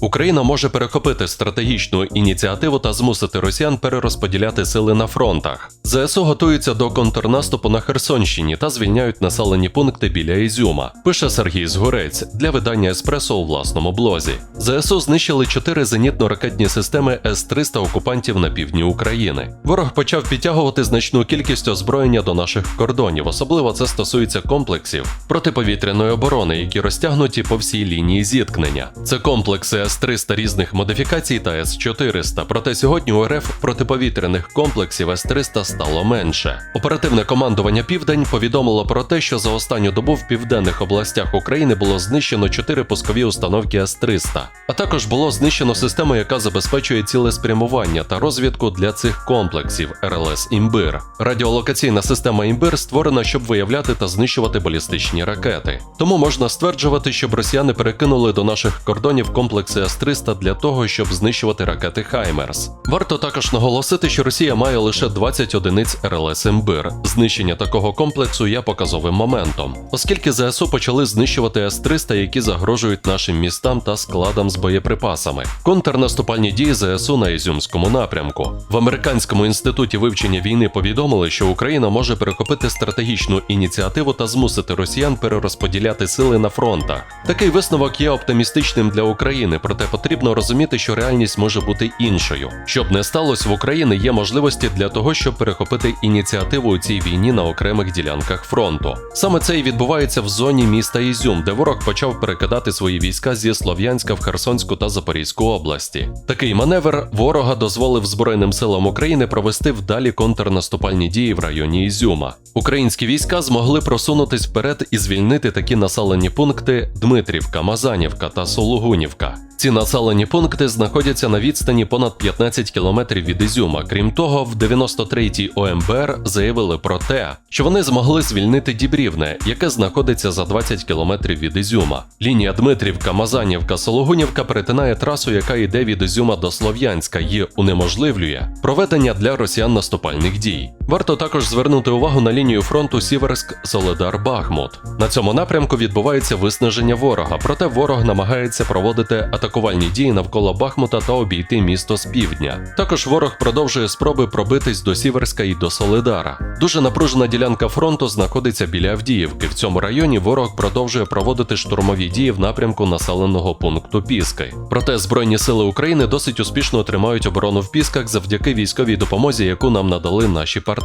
Україна може перехопити стратегічну ініціативу та змусити росіян перерозподіляти сили на фронтах. ЗСУ готуються до контрнаступу на Херсонщині та звільняють населені пункти біля Ізюма. Пише Сергій Згурець для видання Еспресо у власному блозі. ЗСУ знищили чотири зенітно-ракетні системи С-300 окупантів на півдні України. Ворог почав підтягувати значну кількість озброєння до наших кордонів. Особливо це стосується комплексів протиповітряної оборони, які розтягнуті по всій лінії зіткнення. Це комплекси С-300 різних модифікацій та С-400. Проте сьогодні у РФ протиповітряних комплексів С-300 стало менше. Оперативне командування Південь повідомило про те, що за останню добу в південних областях України було знищено 4 пускові установки С-300, а також було знищено систему, яка забезпечує цілеспрямування та розвідку для цих комплексів РЛС Імбир. Радіолокаційна система Імбир створена, щоб виявляти та знищувати балістичні ракети. Тому можна стверджувати, щоб росіяни перекинули до наших кордонів комплекси С-300 для того, щоб знищувати ракети Хаймерс. Варто також наголосити, що Росія має лише 20 одиниць РЛС Імбир. Знищення такого комплексу є показовим моментом, оскільки ЗСУ почали знищувати С-300, які загрожують нашим містам та складам з боєприпасами. Контрнаступальні дії ЗСУ на Ізюмському напрямку. В американському інституті вивчення війни повідомили, що Україна може перехопити стратегічну ініціативу та змусити росіян перерозподіляти сили на фронтах. Такий висновок є оптимістичним для України, проте потрібно розуміти, що реальність може бути іншою. Щоб не сталося в Україні, є можливості для того, щоб перехопити ініціативу у цій війні на окремих ділянках фронту. Саме це і відбувається в зоні міста Ізюм, де ворог почав перекидати свої війська зі Слов'янська в Херсонську та Запорізьку області. Такий маневр ворога дозволив Збройним силам України провести вдалі контрнаступальні дії в районі Ізюма. Українські війська змогли просунутись вперед і звільнити такі населені пункти Дмитрівка, Мазанівка та Сологунівка. Ці населені пункти знаходяться на відстані понад 15 кілометрів від Ізюма. Крім того, в 93-й ОМБР заявили про те, що вони змогли звільнити Дібрівне, яке знаходиться за 20 кілометрів від Ізюма. Лінія Дмитрівка, Мазанівка, Сологунівка перетинає трасу, яка йде від Ізюма до Слов'янська, і унеможливлює проведення для росіян наступальних дій. Варто також звернути увагу на лінію фронту Сіверськ Соледар Бахмут. На цьому напрямку відбувається виснаження ворога, проте ворог намагається проводити атакувальні дії навколо Бахмута та обійти місто з півдня. Також ворог продовжує спроби пробитись до Сіверська і до Соледара. Дуже напружена ділянка фронту знаходиться біля Авдіївки. В цьому районі ворог продовжує проводити штурмові дії в напрямку населеного пункту Піски. Проте Збройні сили України досить успішно тримають оборону в Пісках завдяки військовій допомозі, яку нам надали наші партнери.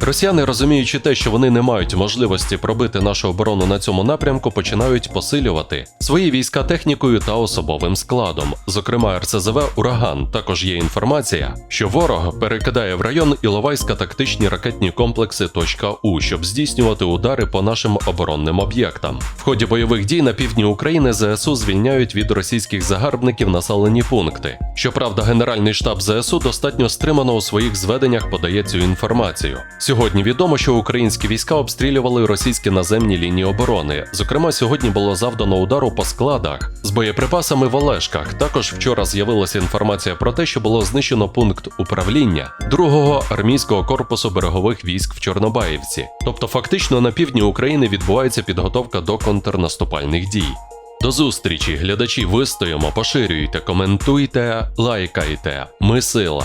Росіяни, розуміючи те, що вони не мають можливості пробити нашу оборону на цьому напрямку, починають посилювати свої війська технікою та особовим складом. Зокрема, РСЗВ Ураган. Також є інформація, що ворог перекидає в район Іловайська тактичні ракетні комплекси .У, щоб здійснювати удари по нашим оборонним об'єктам. В ході бойових дій на півдні України ЗСУ звільняють від російських загарбників населені пункти. Щоправда, Генеральний штаб ЗСУ достатньо стримано у своїх зведеннях подає цю інформацію. Сьогодні відомо, що українські війська обстрілювали російські наземні лінії оборони. Зокрема, сьогодні було завдано удару по складах з боєприпасами в Олешках. Також вчора з'явилася інформація про те, що було знищено пункт управління другого армійського корпусу берегових військ в Чорнобаївці. Тобто, фактично на півдні України відбувається підготовка до контрнаступальних дій. До зустрічі, глядачі, вистоїмо, поширюйте, коментуйте, лайкайте. Ми сила.